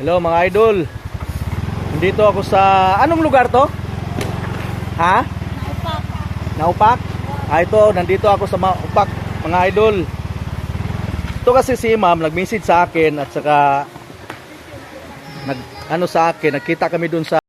Hello mga idol. Nandito ako sa anong lugar to? Ha? Naupak. Naupak? Ah, ito, nandito ako sa Maupak, mga idol. Ito kasi si ma'am, nag-message sa akin at saka nag ano sa akin, nagkita kami dun sa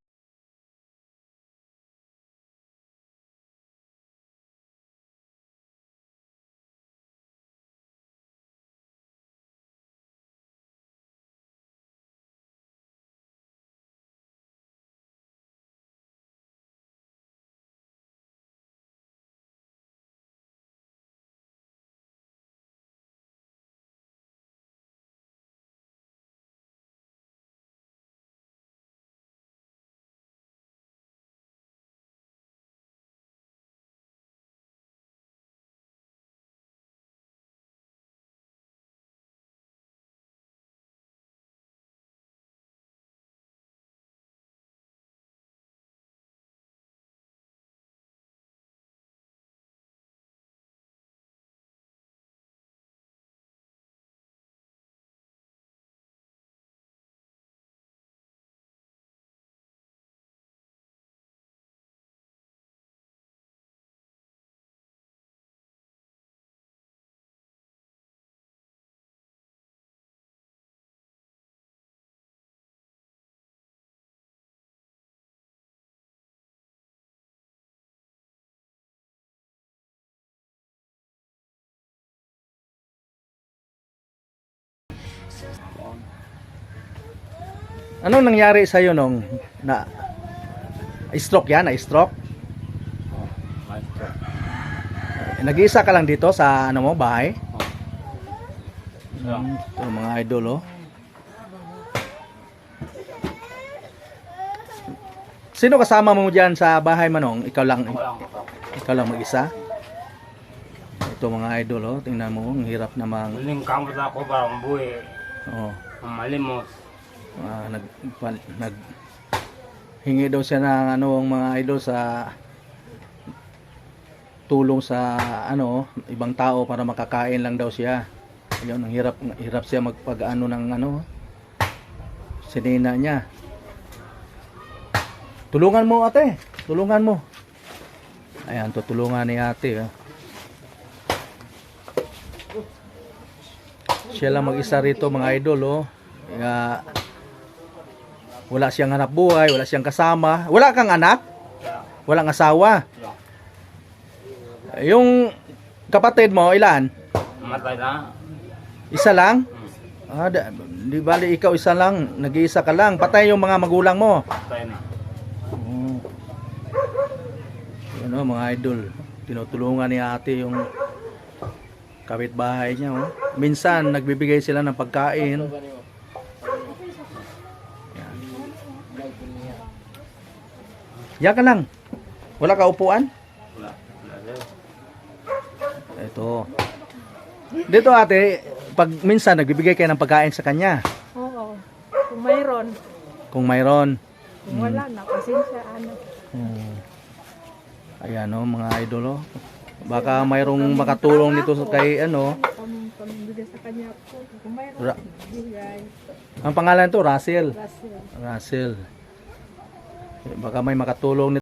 Anong nangyari sa iyo nung na stroke yan, na stroke? Nag-iisa ka lang dito sa ano mo, bahay? Hmm, ito mga idol oh. Sino kasama mo diyan sa bahay manong? Ikaw lang, ikaw lang mag-isa? Ito mga idol oh, tingnan mo, ang hirap namang Muling kamot ako para mabuhi. oh, Ang malimos. Ah, nag, pal- nag hingi daw siya ng ano mga idol sa tulong sa ano ibang tao para makakain lang daw siya. Ayun, ang hirap hirap siya magpag-ano ng ano sinina niya. Tulungan mo ate, tulungan mo. Ayan, tutulungan ni ate. ah. Siya lang mag-isa rito mga idol oh. Kaya, wala siyang hanap buhay, wala siyang kasama. Wala kang anak? Walang asawa? Yung kapatid mo, ilan? Matay na. Isa lang? Ah, da, di bali ikaw isa lang, nag-iisa ka lang. Patay yung mga magulang mo. Matay na. Oh. Oh, mga idol. Tinutulungan ni ate yung kapitbahay niya. Oh. Minsan, nagbibigay sila ng pagkain. Yan ka lang. Wala ka upuan? Wala. Ito. Dito ate, pag minsan nagbibigay kayo ng pagkain sa kanya. Oo. Kung mayroon. Kung mayroon. Kung wala na, pasensya, ano. Hmm. Ayan oh, mga idol oh. Baka mayroong makatulong dito sa kay ano. Pam, pambigay sa kanya po. Kung mayroon, Ra- ang pangalan to Russell. Russell. Russell. Baka may makatulong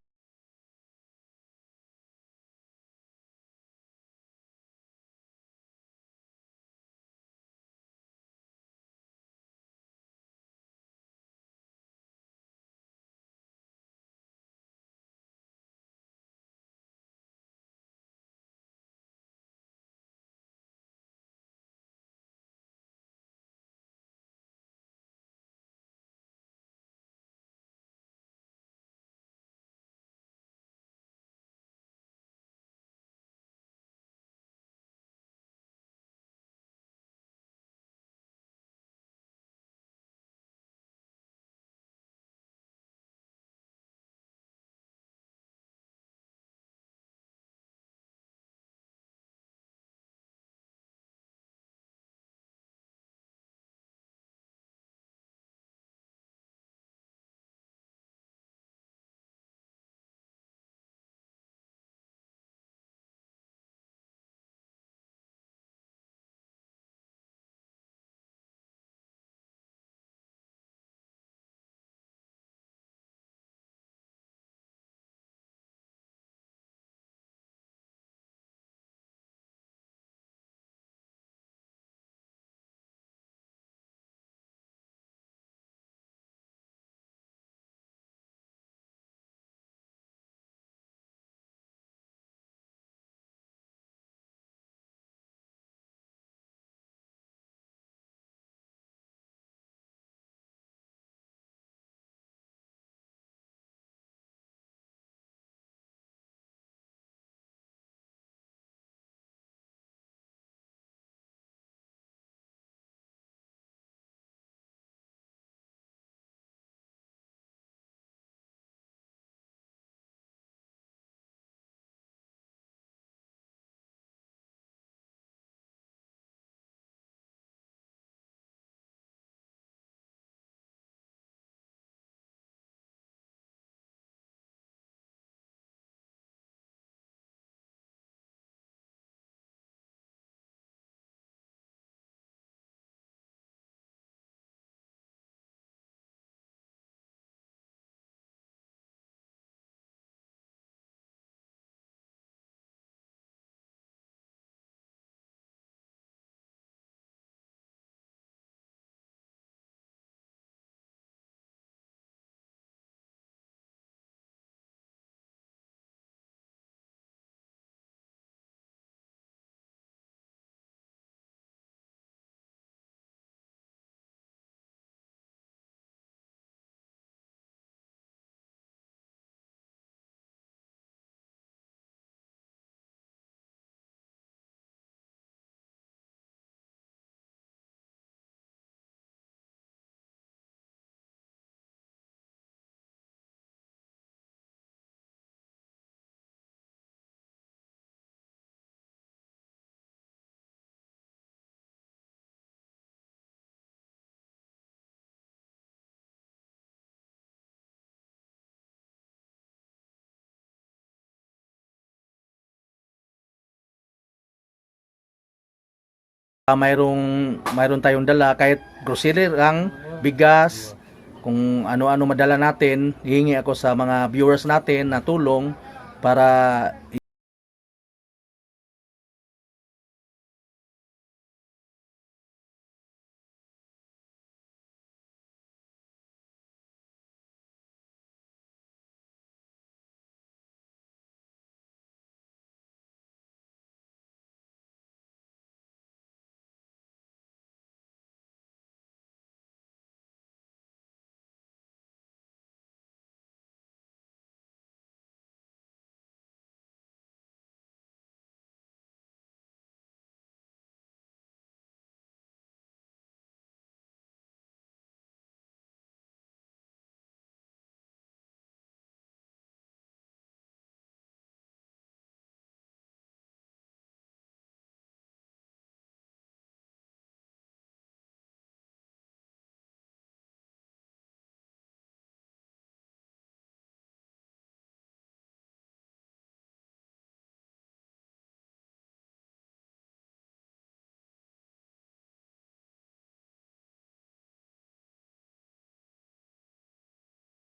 Ah, mayroong mayroon tayong dala kahit grocery lang, bigas, kung ano-ano madala natin, hihingi ako sa mga viewers natin na tulong para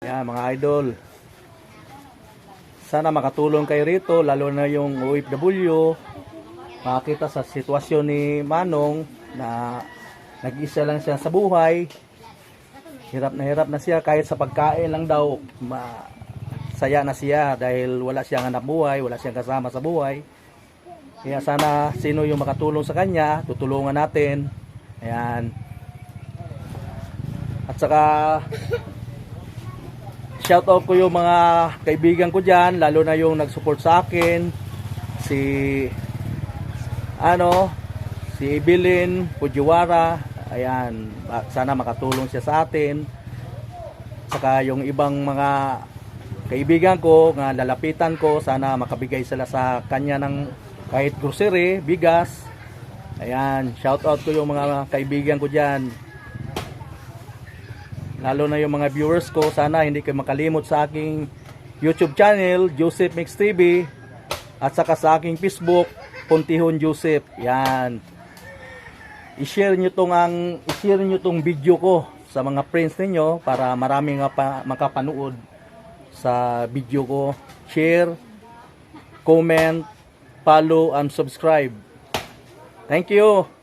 Yan, mga idol. Sana makatulong kayo rito, lalo na yung OFW. Makakita sa sitwasyon ni Manong na nag-isa lang siya sa buhay. Hirap na hirap na siya kahit sa pagkain lang daw. Ma saya na siya dahil wala siyang anak buhay, wala siyang kasama sa buhay. Kaya sana sino yung makatulong sa kanya, tutulungan natin. Ayan. At saka shout out ko yung mga kaibigan ko diyan, lalo na yung nag-support sa akin. Si ano, si Evelyn Pujiwara. Ayan, sana makatulong siya sa atin. Saka yung ibang mga kaibigan ko, nga lalapitan ko, sana makabigay sila sa kanya ng kahit grocery, bigas. Ayan, shout out ko yung mga kaibigan ko diyan lalo na yung mga viewers ko sana hindi kayo makalimot sa aking YouTube channel Joseph Mix TV at saka sa aking Facebook Puntihon Joseph. Yan. I-share nyo tong ang i-share nyo tong video ko sa mga friends ninyo para marami nga pa makapanood sa video ko. Share comment follow and subscribe. Thank you